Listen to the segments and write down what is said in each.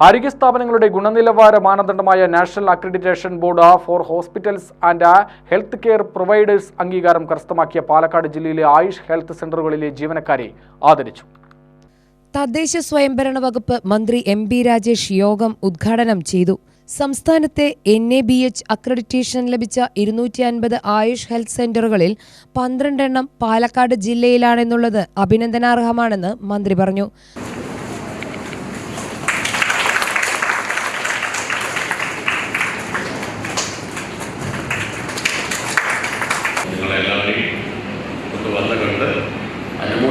ആരോഗ്യ സ്ഥാപനങ്ങളുടെ ഗുണനിലവാര മാനദണ്ഡമായ national accreditation board for hospitals and health care providers അംഗീകാരം കരസ്ഥമാക്കിയ പാലക്കാട് ജില്ലയിലെ ആയുഷ് ഹെൽത്ത് സെന്ററുകളിലെ ജീവനക്കാരെ ആദരിച്ചു. തദ്ദേശ സ്വയംഭരണ വകുപ്പ് മന്ത്രി എം ബി രാജേഷ് യോഗം ഉദ്ഘാടനം ചെയ്തു. സംസ്ഥാനത്തെ N A B H accreditation ലഭിച്ച ഇരുന്നൂറ്റി അൻപത് ആയുഷ് ഹെൽത്ത് സെന്ററുകളിൽ പന്ത്രണ്ടെണ്ണം പാലക്കാട് ജില്ലയിലാണെന്നുള്ളത് അഭിനന്ദനാർഹമാണെന്ന് മന്ത്രി പറഞ്ഞു.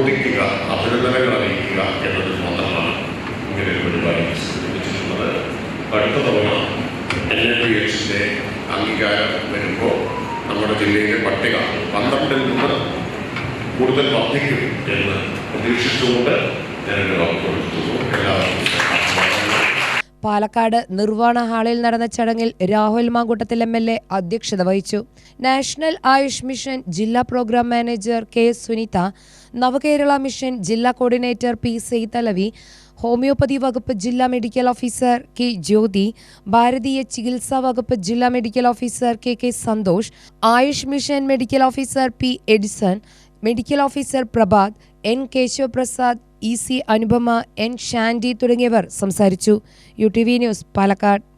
അനുമോദിക്കുക അഭിനന്ദനങ്ങൾ അറിയിക്കുക എന്നത് മാത്രമാണ് ഇങ്ങനെ ഒരു പരിപാടി സംഘടിപ്പിച്ചിട്ടുള്ളത് അടുത്ത തവണ എൻ എ പി എച്ചിന്റെ അംഗീകാരം വരുമ്പോൾ നമ്മുടെ ജില്ലയിലെ പട്ടിക പന്ത്രണ്ടിൽ നിന്ന് കൂടുതൽ വർദ്ധിക്കും എന്ന് പ്രതീക്ഷിച്ചുകൊണ്ട് ഞാനൊരു വാക്ക് അഭിനന്ദനങ്ങൾ. പാലക്കാട് നിർവാണ ഹാളിൽ നടന്ന ചടങ്ങിൽ Rahul Mankoottathil M L A അധ്യക്ഷത വഹിച്ചു. നാഷണൽ ആയുഷ് മിഷൻ ജില്ലാ programme manager K Sunitha Navakerala mission ജില്ലാ കോർഡിനേറ്റർ പി സെയ്തലവി ഹോമിയോപ്പതി വകുപ്പ് ജില്ലാ മെഡിക്കൽ ഓഫീസർ കെ ജ്യോതി ഭാരതീയ ചികിത്സാ വകുപ്പ് ജില്ലാ medical officer K K Santhosh Ayush mission medical officer P Edison medical officer Prabhath N Keshavaprasad E C Anupama N Shandy തുടങ്ങിയവർ സംസാരിച്ചു. U T V news Palakkad.